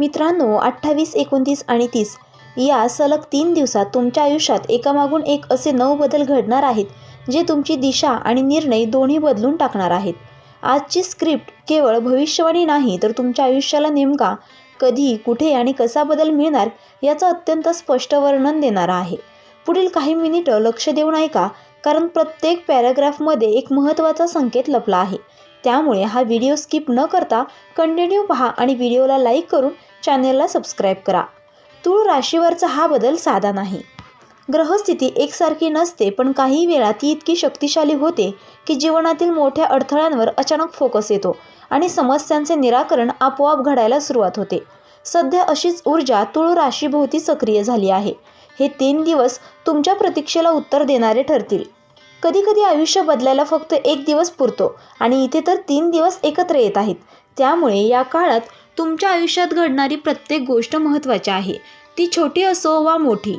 मित्रांनो अठ्ठावीस एकोणतीस आणि तीस या सलग तीन दिवसात तुमच्या आयुष्यात एकामागून एक असे नऊ बदल घडणार आहेत जे तुमची दिशा आणि निर्णय दोन्ही बदलून टाकणार आहेत. आजची स्क्रिप्ट केवळ भविष्यवाणी नाही तर तुमच्या आयुष्याला नेमका कधी कुठे आणि कसा बदल मिळणार याचं अत्यंत स्पष्ट वर्णन देणारा आहे. पुढील काही मिनिटं लक्ष देऊन ऐका कारण प्रत्येक पॅराग्राफमध्ये एक महत्त्वाचा संकेत लपला आहे. त्यामुळे हा व्हिडिओ स्किप न करता कंटिन्यू पहा आणि व्हिडिओला लाईक करून चॅनेलला सबस्क्राईब करा. तूळ राशीवरचा हा बदल साधा नाही. ग्रहस्थिती एकसारखी नसते पण काही वेळा ती इतकी शक्तिशाली होते की जीवनातील मोठ्या अडथळ्यांवर अचानक फोकस येतो आणि समस्यांचे निराकरण आपोआप घडायला सुरुवात होते. सध्या अशीच ऊर्जा तुळू राशीभोवती सक्रिय झाली आहे. हे तीन दिवस तुमच्या प्रतीक्षेला उत्तर देणारे ठरतील. कधीकधी आयुष्य बदलायला फक्त एक दिवस पुरतो आणि इथे तर तीन दिवस एकत्र येत आहेत. त्यामुळे या काळात तुमच्या आयुष्यात घडणारी प्रत्येक गोष्ट महत्त्वाची आहे. ती छोटी असो वा मोठी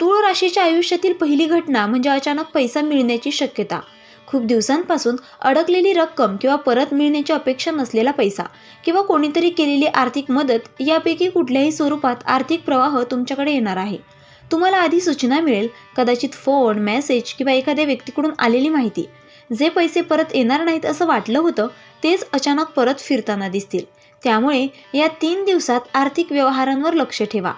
तूळ राशीच्या आयुष्यातील पहिली घटना म्हणजे अचानक पैसा मिळण्याची शक्यता. खूप दिवसांपासून अडकलेली रक्कम किंवा परत मिळण्याची अपेक्षा नसलेला पैसा किंवा कोणीतरी केलेली आर्थिक मदत यापैकी कुठल्याही स्वरूपात आर्थिक प्रवाह तुमच्याकडे येणार आहे. तुम्हाला आधी सूचना मिळेल कदाचित फोन मेसेज किंवा एखाद्या व्यक्तीकडून आलेली माहिती. जे पैसे परत येणार नाहीत असं वाटलं होतं तेच अचानक परत फिरताना दिसतील. त्यामुळे या तीन दिवसात आर्थिक व्यवहारांवर लक्ष ठेवा.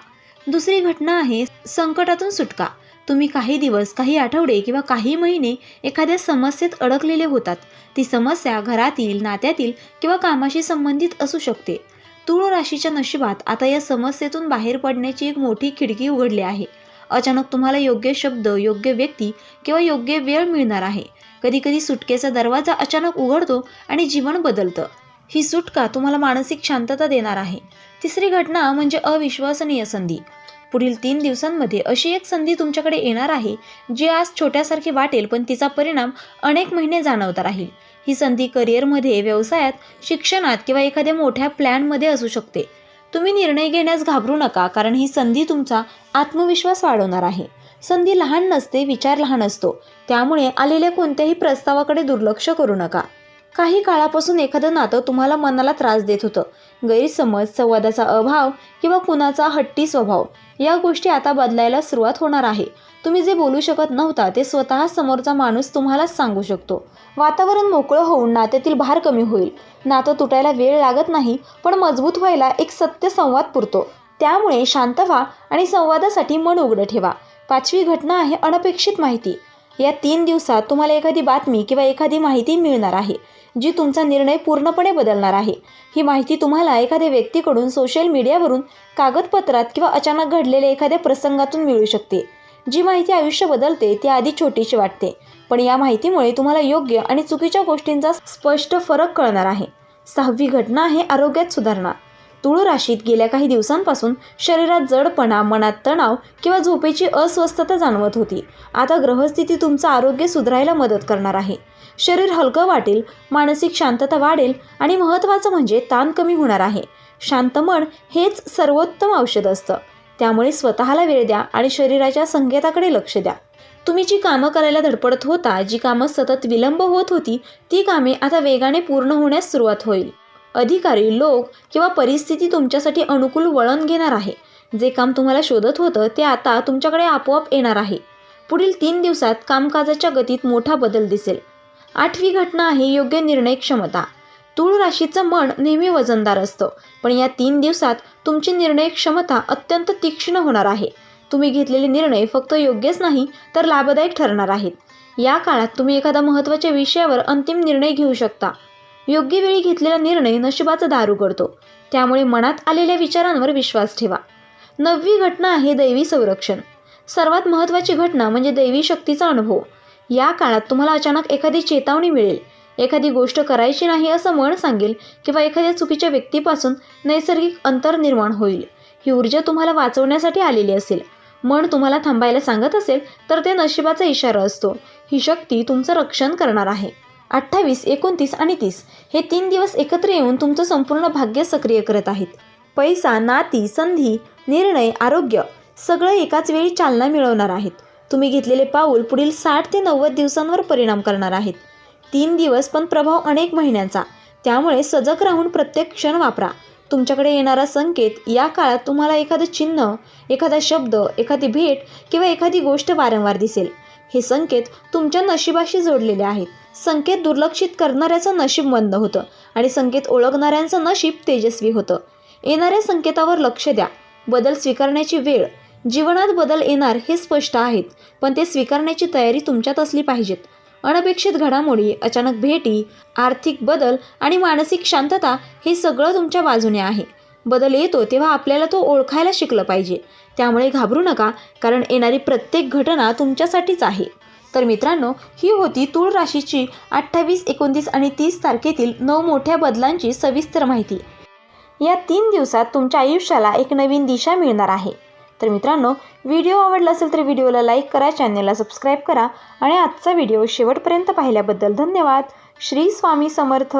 दुसरी घटना आहे संकटातून सुटका. तुम्ही काही दिवस काही आठवडे किंवा काही महिने एखाद्या समस्येत अडकलेले होतात. ती समस्या घरातील नात्यातील किंवा कामाशी संबंधित असू शकते. तूळ राशीच्या नशिबात आता या समस्येतून बाहेर पडण्याची एक मोठी खिडकी उघडली आहे. अचानक तुम्हाला योग्य शब्द योग्य व्यक्ती किंवा योग्य वेळ मिळणार आहे. कधीकधी सुटकेचा दरवाजा अचानक उघडतो आणि जीवन बदलतं. ही सुटका तुम्हाला मानसिक शांतता देणार आहे. तिसरी घटना म्हणजे अविश्वसनीय संधी. पुढील तीन दिवसांमध्ये अशी एक संधी तुमच्याकडे येणार आहे जी आज छोट्यासारखी वाटेल पण तिचा परिणाम अनेक महिने जाणवता राहील. ही संधी करिअरमध्ये व्यवसायात शिक्षणात किंवा एखाद्या मोठ्या प्लॅनमध्ये असू शकते. तुम्ही निर्णय घेण्यास घाबरू नका कारण ही संधी तुमचा आत्मविश्वास वाढवणार आहे. संधी लहान नसते विचार लहान असतो. त्यामुळे आलेल्या कोणत्याही प्रस्तावाकडे दुर्लक्ष करू नका. काही काळापासून एखादं नातं तुम्हाला मनाला त्रास देत होतं. गैरसमज संवादाचा अभाव किंवा कुणाचा हट्टी स्वभाव या गोष्टी आता बदलायला सुरुवात होणार आहे. तुम्ही जे बोलू शकत नव्हता ते स्वतः समोरचा माणूस तुम्हालाच सांगू शकतो. वातावरण मोकळं होऊन नात्यातील भार कमी होईल. नातं तुटायला वेळ लागत नाही पण मजबूत व्हायला एक सत्य संवाद पुरतो. त्यामुळे शांत व्हा आणि संवादासाठी मन उघडं ठेवा. पाचवी घटना आहे अनपेक्षित माहिती. या तीन दिवसात तुम्हाला एखादी बातमी किंवा एखादी माहिती मिळणार आहे जी तुमचा निर्णय पूर्णपणे बदलणार आहे. ही माहिती तुम्हाला एखाद्या व्यक्तीकडून सोशल मीडियावरून कागदपत्रात किंवा अचानक घडलेल्या एखाद्या प्रसंगातून मिळू शकते. जी माहिती आयुष्य बदलते ती आधी छोटीशी वाटते. पण या माहितीमुळे तुम्हाला योग्य आणि चुकीच्या गोष्टींचा स्पष्ट फरक कळणार आहे. सहावी घटना आहे आरोग्यात सुधारणा. तुळ राशीत गेल्या काही दिवसांपासून शरीरात जडपणा मनात तणाव किंवा झोपेची अस्वस्थता जाणवत होती. आता ग्रहस्थिती तुमचं आरोग्य सुधारायला मदत करणार आहे. शरीर हलकं वाटेल मानसिक शांतता वाढेल आणि महत्त्वाचं म्हणजे ताण कमी होणार आहे. शांत मन हेच सर्वोत्तम औषध असतं. त्यामुळे स्वतःला वेळ द्या आणि शरीराच्या संकेताकडे लक्ष द्या. तुम्ही जी कामं करायला धडपडत होता जी कामं सतत विलंब होत होती ती कामे आता वेगाने पूर्ण होण्यास सुरुवात होईल. अधिकारी लोक किंवा परिस्थिती तुमच्यासाठी अनुकूल वळण घेणार आहे. जे काम तुम्हाला शोधत होतं ते आता तुमच्याकडे आपोआप येणार आहे. पुढील तीन दिवसात कामकाजाच्या गतीत मोठा बदल दिसेल. आठवी घटना आहे योग्य निर्णय क्षमता. तूळ राशीचं मन नेहमी वजनदार असतं पण या तीन दिवसात तुमची निर्णय क्षमता अत्यंत तीक्ष्ण होणार आहे. तुम्ही घेतलेले निर्णय फक्त योग्यच नाही तर लाभदायक ठरणार आहेत. या काळात तुम्ही एखाद्या महत्त्वाच्या विषयावर अंतिम निर्णय घेऊ शकता. योग्य वेळी घेतलेला निर्णय नशिबाचा दार उघडतो त्यामुळे मनात आलेल्या विचारांवर विश्वास ठेवा. नववी घटना आहे दैवी संरक्षण. सर्वात महत्त्वाची घटना म्हणजे दैवी शक्तीचा अनुभव. या काळात तुम्हाला अचानक एखादी चेतावणी मिळेल. एखादी गोष्ट करायची नाही असं मन सांगेल किंवा एखाद्या चुकीच्या व्यक्तीपासून नैसर्गिक अंतर निर्माण होईल. ही ऊर्जा तुम्हाला वाचवण्यासाठी आलेली असेल. मन तुम्हाला थांबायला सांगत असेल तर ते नशिबाचा इशारा असतो. ही शक्ती तुमचं रक्षण करणार आहे. अठ्ठावीस एकोणतीस आणि तीस. हे तीन दिवस एकत्र येऊन तुमचं संपूर्ण भाग्य सक्रिय करत आहेत. पैसा नाती संधी निर्णय आरोग्य सगळं एकाच वेळी चालना मिळवणार आहेत. तुम्ही घेतलेले पाऊल पुढील साठ ते नव्वद दिवसांवर परिणाम करणार आहेत. तीन दिवस पण प्रभाव अनेक महिन्यांचा. त्यामुळे सजग राहून प्रत्येक क्षण वापरा. तुमच्याकडे येणारा संकेत या काळात तुम्हाला एखादं चिन्ह एखादा शब्द एखादी भेट किंवा एखादी गोष्ट वारंवार दिसेल. हे संकेत तुमच्या नशिबाशी जोडलेले आहेत. संकेत दुर्लक्षित करणाऱ्याचं नशीब मंद होतं आणि संकेत ओळखणाऱ्यांचं नशीब तेजस्वी होतं. येणाऱ्या संकेतावर लक्ष द्या. बदल स्वीकारण्याची वेळ. जीवनात बदल येणार हे स्पष्ट आहेत पण ते स्वीकारण्याची तयारी तुमच्यात असली पाहिजेत. अनपेक्षित घडामोडी अचानक भेटी आर्थिक बदल आणि मानसिक शांतता हे सगळं तुमच्या बाजूने आहे. बदल येतो तेव्हा आपल्याला तो ओळखायला शिकलं पाहिजे. त्यामुळे घाबरू नका कारण येणारी प्रत्येक घटना तुमच्यासाठीच आहे. तर मित्रांनो ही होती तूळ राशीची अठ्ठावीस एकोणतीस आणि तीस तारखेतील नऊ मोठ्या बदलांची सविस्तर माहिती. या तीन दिवसात तुमच्या आयुष्याला एक नवीन दिशा मिळणार आहे. तर मित्रांनो व्हिडिओ आवडला असेल तर व्हिडिओला लाईक करा चॅनलला सबस्क्राईब करा आणि आजचा व्हिडिओ शेवटपर्यंत पाहिल्याबद्दल धन्यवाद. श्री स्वामी समर्थ.